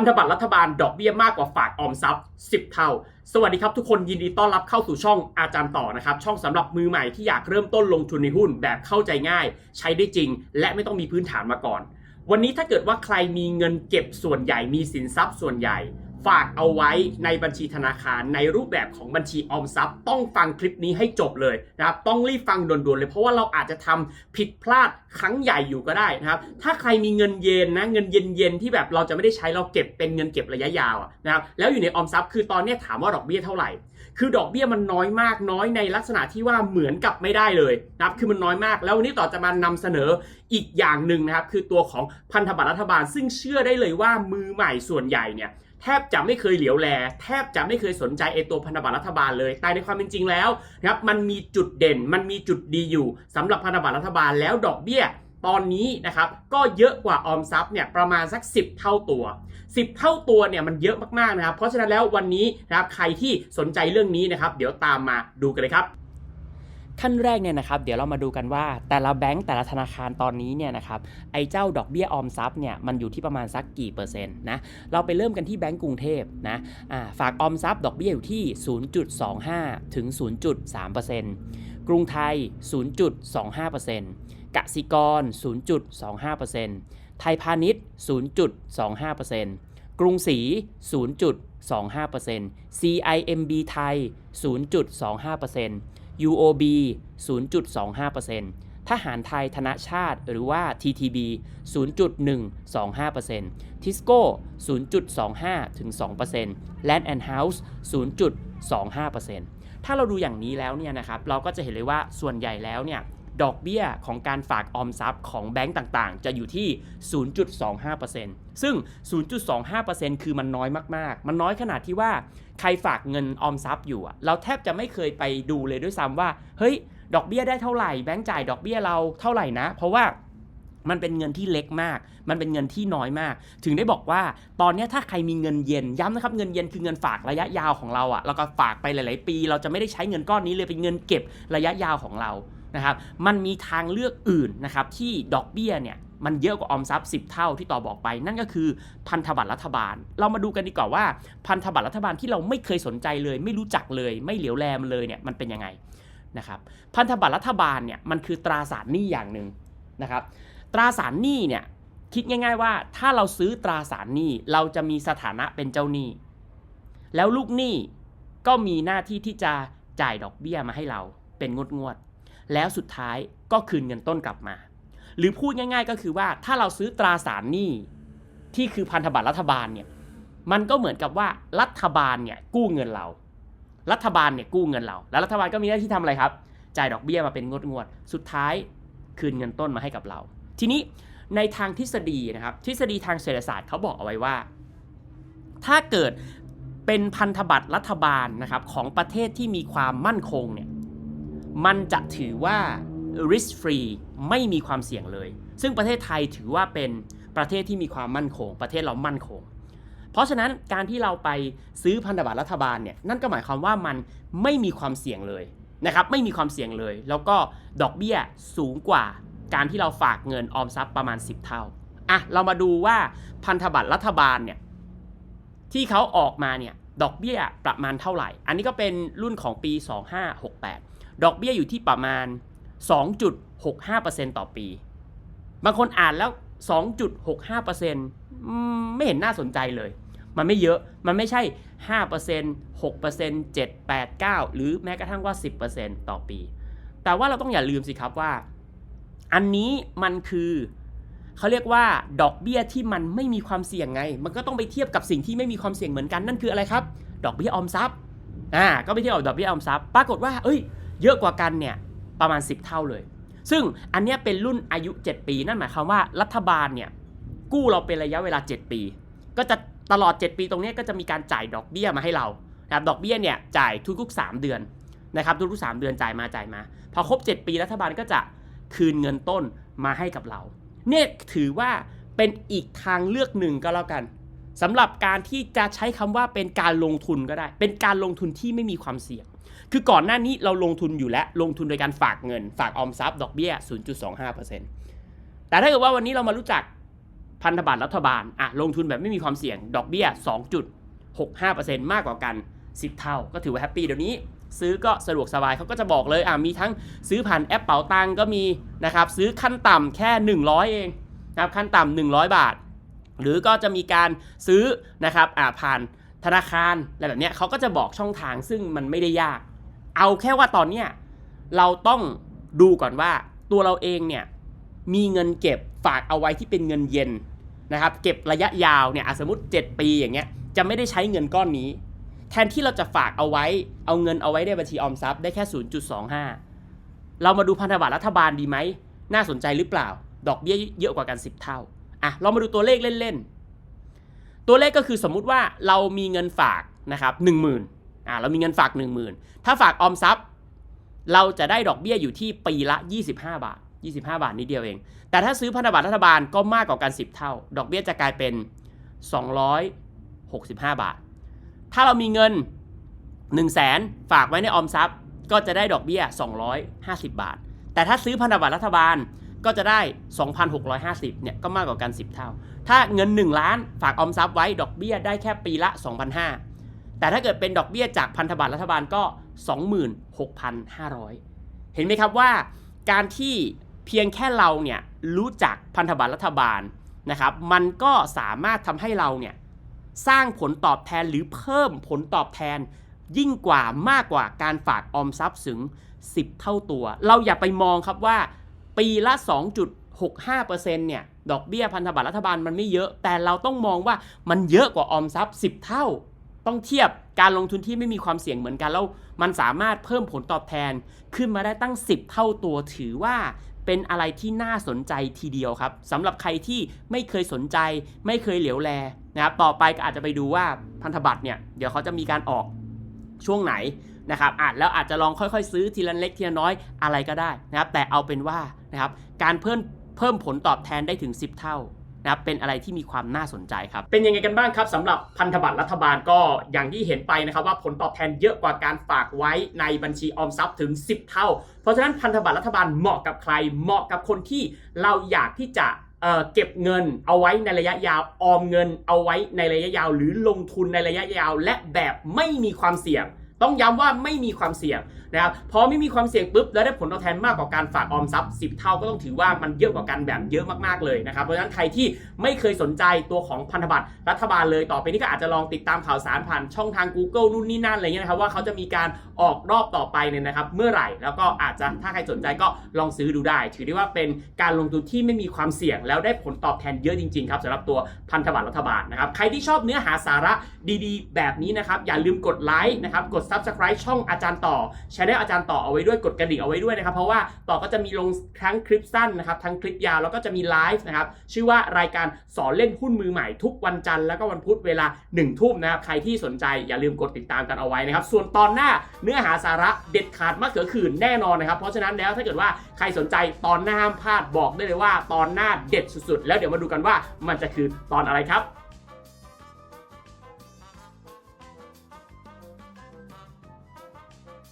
นธบัตรรัฐบาลดอกเบี้ยมากกว่าฝากออมทรัพย์ 10 เท่า สวัสดีครับทุกคนยินดีต้อนรับเข้าสู่ช่องอาจารย์ต่อนะครับ ช่องสำหรับมือใหม่ที่อยากเริ่มต้นลงทุนในหุ้นแบบเข้าใจง่าย ใช้ได้จริง และไม่ต้องมีพื้นฐานมาก่อน วันนี้ถ้าเกิดว่าใครมีเงินเก็บส่วนใหญ่มีสินทรัพย์ส่วนใหญ่ ฝากเอาไว้ในบัญชีธนาคารในรูปแบบของบัญชีออมทรัพย์ ต้องฟังคลิปนี้ให้จบเลยนะครับต้องรีบฟังด่วนๆเลย เพราะว่าเราอาจจะทำผิดพลาดครั้งใหญ่อยู่ก็ได้นะครับถ้าใครมีเงินเย็นนะเงินเย็นๆที่แบบเราจะไม่ได้ใช้เราเก็บเป็นเงินเก็บระยะยาวนะครับแล้วอยู่ในออมทรัพย์คือตอนนี้ถามว่าดอกเบี้ยเท่าไหร่ คือดอกเบี้ยมันน้อยมากน้อยในลักษณะที่ว่าเหมือนกับไม่ได้เลยนะครับคือมันน้อยมาก แล้ววันนี้ต่อจะมานำเสนออีกอย่างหนึ่งนะครับคือตัวของพันธบัตรรัฐบาล ซึ่งเชื่อได้เลยว่ามือใหม่ส่วนใหญ่เนี่ย แทบจะไม่เคยเหลียวแล แทบจะไม่เคยสนใจไอตัวพันธบัตรรัฐบาลเลย แต่ในความเป็นจริงแล้วนะครับมันมีจุดเด่นมันมีจุดดีอยู่สำหรับพันธบัตรรัฐบาลแล้วดอกเบี้ยตอนนี้นะครับก็เยอะกว่าออมทรัพย์เนี่ยประมาณสัก 10 เท่าตัว 10 เท่าตัวเนี่ยมันเยอะมากๆนะครับ เพราะฉะนั้นแล้ววันนี้นะครับใครที่สนใจเรื่องนี้นะครับ เดี๋ยวตามมาดูกันเลยครับ ขั้นแรกเนี่ยนะครับเดี๋ยวเรามาดูกันว่าแต่ละแบงก์แต่ละธนาคารตอนนี้เนี่ยนะครับไอ้เจ้าดอกเบี้ยออมทรัพย์เนี่ยมันอยู่ที่ประมาณสักกี่เปอร์เซ็นต์นะเราไปเริ่มกันที่แบงก์กรุงเทพนะอ่าฝากออมทรัพย์ดอกเบี้ยอยู่ที่ 0.25 ถึง 0.3%กรุงไทย 0.25%กสิกร 0.25%ไทยพาณิชย์ 0.25%กรุงศรี 0.25% CIMB ไทย 0.25% UOB 0.25%ทหารไทยธนชาติหรือว่า TTB 0.125% Tisco 0.25 ถึง 2% Land and House 0.25%ถ้าเราดูอย่างนี้แล้วเนี่ยนะครับ เราก็จะเห็นเลยว่าส่วนใหญ่แล้วเนี่ย ดอกเบี้ยของการฝากออมทรัพย์ของแบงก์ต่างๆ จะอยู่ที่ 0.25%ซึ่ง 0.25%คือมันน้อยมากๆ มันน้อยขนาดที่ว่าใครฝากเงินออมทรัพย์อยู่อะเราแทบจะไม่เคยไปดูเลยด้วยซ้ำว่า เฮ้ย ดอกเบี้ยได้เท่าไหร่ แบงก์จ่ายดอกเบี้ยเราเท่าไหร่นะ เพราะว่ามันเป็นเงินที่เล็กมาก มันเป็นเงินที่น้อยมาก ถึงได้บอกว่า ตอนนี้ถ้าใครมีเงินเย็น ย้ำนะครับ เงินเย็นคือเงินฝากระยะยาวของเราอะเราก็ฝากไปหลาย ๆ ปี เราจะไม่ได้ใช้เงินก้อนนี้เลย เป็นเงินเก็บระยะยาวของเรา นะครับมันมีทางเลือกอื่นนะครับที่ดอกเบี้ยเนี่ยมันเยอะกว่าออมทรัพย์ 10 เท่าที่ต่อบอกไป นั่นก็คือพันธบัตรรัฐบาล เรามาดูกันดีกว่าว่าพันธบัตรรัฐบาลที่เราไม่เคยสนใจเลย ไม่รู้จักเลย ไม่เหลียวแลมเลยเนี่ยมันเป็นยังไงนะครับพันธบัตรรัฐบาลเนี่ยมันคือตราสารหนี้อย่างหนึ่งนะครับตราสารหนี้เนี่ยคิดง่าย ๆ ว่าถ้าเราซื้อตราสารหนี้เราจะมีสถานะเป็นเจ้าหนี้ แล้วลูกหนี้ก็มีหน้าที่ที่จะจ่ายดอกเบี้ยมาให้เราเป็นงวดงวดๆ แล้วสุดท้ายก็คืนเงินต้นกลับมา หรือพูดง่าย ๆ ก็คือว่าถ้าเราซื้อตราสารหนี้ที่คือพันธบัตรรัฐบาลเนี่ยมันก็เหมือนกับว่ารัฐบาลเนี่ยกู้เงินเรา รัฐบาลเนี่ยกู้เงินเรา แล้วรัฐบาลก็มีหน้าที่ทำอะไรครับจ่ายดอกเบี้ยมาเป็นงวดงวดๆสุดท้ายคืนเงินต้นมาให้กับเรา ทีนี้ในทางทฤษฎีนะครับ ทฤษฎีทางเศรษฐศาสตร์เขาบอกเอาไว้ว่า ถ้าเกิดเป็นพันธบัตรรัฐบาลนะครับของประเทศที่มีความมั่นคงเนี่ย มันจะถือว่า risk free ไม่มีความเสี่ยงเลย ซึ่งประเทศไทยถือว่าเป็นประเทศที่มีความมั่นคง ประเทศเรามั่นคง เพราะฉะนั้นการที่เราไปซื้อพันธบัตรรัฐบาลเนี่ยนั่นก็หมายความว่ามันไม่มีความเสี่ยงเลยนะครับไม่มีความเสี่ยงเลย แล้วก็ดอกเบี้ยสูงกว่าการที่เราฝากเงินออมทรัพย์ประมาณ 10 เท่าอะเรามาดูว่าพันธบัตรรัฐบาลเนี่ยที่เขาออกมาเนี่ยดอกเบี้ยประมาณเท่าไหร่ อันนี้ก็เป็นรุ่นของปี 2568 ดอกเบี้ยอยู่ที่ประมาณ 2.65%ต่อปี บางคนอ่านแล้ว 2.65%อืมไม่เห็นน่าสนใจเลย มันไม่เยอะ มันไม่ใช่ 5% 6% 7 8 9 หรือแม้กระทั่งว่า 10%ต่อปี แต่ว่าเราต้องอย่าลืมสิครับว่า อันนี้มันคือเขาเรียกว่าดอกเบี้ยที่มันไม่มีความเสี่ยงไง มันก็ต้องไปเทียบกับสิ่งที่ไม่มีความเสี่ยงเหมือนกันนั่นคืออะไรครับ ดอกเบี้ยออมทรัพย์อ่าก็ไปเทียบกับดอกเบี้ยออมทรัพย์ ปรากฏว่า เอ้ย เยอะกว่ากันเนี่ยประมาณ 10 เท่าเลย ซึ่งอันนี้เป็นรุ่นอายุ 7 ปี นั่นหมายความว่ารัฐบาลเนี่ยกู้เราเป็นระยะเวลา 7 ปี ก็จะตลอด 7 ปีตรงนี้ก็จะมีการจ่ายดอกเบี้ยมาให้เรานะครับดอกเบี้ยเนี่ยจ่ายทุกๆ 3 เดือนนะครับทุกๆ 3 เดือนจ่ายมาจ่ายมา พอครบ 7 ปีรัฐบาลก็จะคืนเงินต้นมาให้กับเรา เนี่ยถือว่าเป็นอีกทางเลือกหนึ่งก็แล้วกันสำหรับการที่จะใช้คำว่าเป็นการลงทุนก็ได้ เป็นการลงทุนที่ไม่มีความเสี่ยง คือก่อนหน้านี้เราลงทุนอยู่แล้ว ลงทุนโดยการฝากเงิน ฝากออมทรัพย์ดอกเบี้ย 0.25%แต่ถ้าเกิดว่าวันนี้เรามารู้จักพันธบัตรรัฐบาลอะลงทุนแบบไม่มีความเสี่ยง ดอกเบี้ย 2.65%มากกว่ากัน 10 เท่า ก็ถือว่าแฮปปี้เดี๋ยวนี้ ซื้อก็สะดวกสบายเขาก็จะบอกเลยอะมีทั้งซื้อผ่านแอปเป๋าตังก็มีนะครับซื้อขั้นต่ำแค่ 100 เองนะครับขั้นต่ำ100 บาท หรือก็จะมีการซื้อนะครับอ่าผ่าน ธนาคารอะไรแบบนี้เขาก็จะบอกช่องทางซึ่งมันไม่ได้ยาก เอาแค่ว่าตอนเนี้ยเราต้องดูก่อนว่าตัวเราเองเนี่ยมีเงินเก็บฝากเอาไว้ที่เป็นเงินเย็นนะครับเก็บระยะยาวเนี่ยสมมติ 7 ปีอย่างเงี้ยจะไม่ได้ใช้เงินก้อนนี้ แทนที่เราจะฝากเอาไว้เอาเงินเอาไว้ในบัญชีออมทรัพย์ได้แค่ 0.25 เรามาดูพันธบัตรรัฐบาลดีไหมน่าสนใจหรือเปล่า ดอกเบี้ยเยอะกว่ากัน 10 เท่าอะเรามาดูตัวเลขเล่นๆ ตัวเลขก็คือสมมุติว่าเรามีเงินฝากนะครับ1 0,000อะเรามีเงินฝาก10,000ถ้าฝากออมทรัพย์ เราจะได้ดอกเบี้ยอยู่ที่ปีละ 25 บาท 25 บาทนิดเดียวเอง แต่ถ้าซื้อพันธบัตรรัฐบาลก็มากกว่ากัน 10 เท่า ดอกเบี้ยจะกลายเป็น 265 บาท ถ้าเรามีเงิน 1 0 0 0 0แสนฝากไว้ในออมทรัพย์ ก็จะได้ดอกเบี้ย 250 บาท แต่ถ้าซื้อพันธบัตรรัฐบาล ก็จะได้ 2,650เนี่ยก็มากกว่ากัน 10 เท่า ถ้าเงิน 1 ล้านฝากออมทรัพย์ไว้ดอกเบี้ยได้แค่ปีละ 2,500 แต่ถ้าเกิดเป็นดอกเบี้ยจากพันธบัตรรัฐบาลก็ 26,500 เห็นไหมครับว่าการที่เพียงแค่เราเนี่ยรู้จักพันธบัตรรัฐบาลนะครับมันก็สามารถทำให้เราเนี่ยสร้างผลตอบแทนหรือเพิ่มผลตอบแทน ยิ่งกว่ามากกว่าการฝากออมทรัพย์ถึง 10 เท่าตัว เราอย่าไปมองครับว่า ปีละ 2.65%เนี่ยดอกเบี้ยพันธบัตรรัฐบาลมันไม่เยอะ แต่เราต้องมองว่ามันเยอะกว่าออมทรัพย์ 10 เท่า ต้องเทียบการลงทุนที่ไม่มีความเสี่ยงเหมือนกันแล้วมันสามารถเพิ่มผลตอบแทนขึ้นมาได้ตั้ง 10 เท่าตัวถือว่าเป็นอะไรที่น่าสนใจทีเดียวครับสำหรับใครที่ไม่เคยสนใจ ไม่เคยเหลียวแลนะครับต่อไปก็อาจจะไปดูว่าพันธบัตรเนี่ยเดี๋ยวเขาจะมีการออก ช่วงไหนนะครับอะแล้วอาจจะลองค่อยๆ ซื้อทีละเล็กทีละน้อยอะไรก็ได้นะครับ แต่เอาเป็นว่านะครับการเพิ่มเพิ่มผลตอบแทนได้ถึง 10 เท่านะครับเป็นอะไรที่มีความน่าสนใจครับ เป็นยังไงกันบ้างครับสำหรับพันธบัตรรัฐบาลก็อย่างที่เห็นไปนะครับว่าผลตอบแทนเยอะกว่าการฝากไว้ในบัญชีออมทรัพย์ถึง 10 เท่า เพราะฉะนั้นพันธบัตรรัฐบาลเหมาะกับใครเหมาะกับคนที่เราอยากที่จะ เเก็บเงินเอาไว้ในระยะยาวออมเงินเอาไว้ในระยะยาว หรือลงทุนในระยะยาว และแบบไม่มีความเสี่ยง ต้องย้ำว่าไม่มีความเสี่ยง นะครับพอไม่มีความเสี่ยงปุ๊บแล้วได้ผลตอบแทนมากกว่าการฝากออมทรัพย์ 10 เท่าก็ต้องถือว่ามันเยอะกว่ากันแบบเยอะมากๆเลยนะครับเพราะฉะนั้นใครที่ไม่เคยสนใจตัวของพันธบัตรรัฐบาลเลยต่อไปนี้ก็อาจจะลองติดตามข่าวสารผ่านช่องทาง Google นู่นนี่นั่นอะไรเงี้ยนะครับว่าเขาจะมีการออกรอบต่อไปเนี่ยนะครับเมื่อไหร่แล้วก็อาจจะถ้าใครสนใจก็ลองซื้อดูได้ ถือได้ว่าเป็นการลงทุนที่ไม่มีความเสี่ยง แล้วได้ผลตอบแทนเยอะจริงๆครับสำหรับตัวพันธบัตรรัฐบาลนะครับใครที่ชอบเนื้อหาสาระดีๆ แบบนี้นะครับอย่าลืมกดไลค์นะครับกด Subscribe ช่องอาจารย์ต่อช anel อาจารย์ต่อเอาไว้ด้วยกดกระดิ่งเอาไว้ด้วยนะครับ เพราะว่าต่อก็จะมีลงทั้งคลิปสั้นนะครับทั้งคลิปยาวแล้วก็จะมีไลฟ์นะครับชื่อว่ารายการสอนเล่นหุ้นมือใหม่ทุกวันจันทร์แล้วก็วันพุธเวลา1ทุ่มนะครับใครที่สนใจอย่าลืมกดติดตามกันเอาไว้นะครับ ส่วนตอนหน้าเนื้อหาสาระเด็ดขาดมากเขือขื่นแน่นอนนะครับ เพราะฉะนั้นแล้วถ้าเกิดว่าใครสนใจตอนหน้าห้ามพลาดบอกได้เลยว่า ตอนหน้าเด็ดสุดๆ แล้วเดี๋ยวมาดูกันว่ามันจะคือตอนอะไรครับ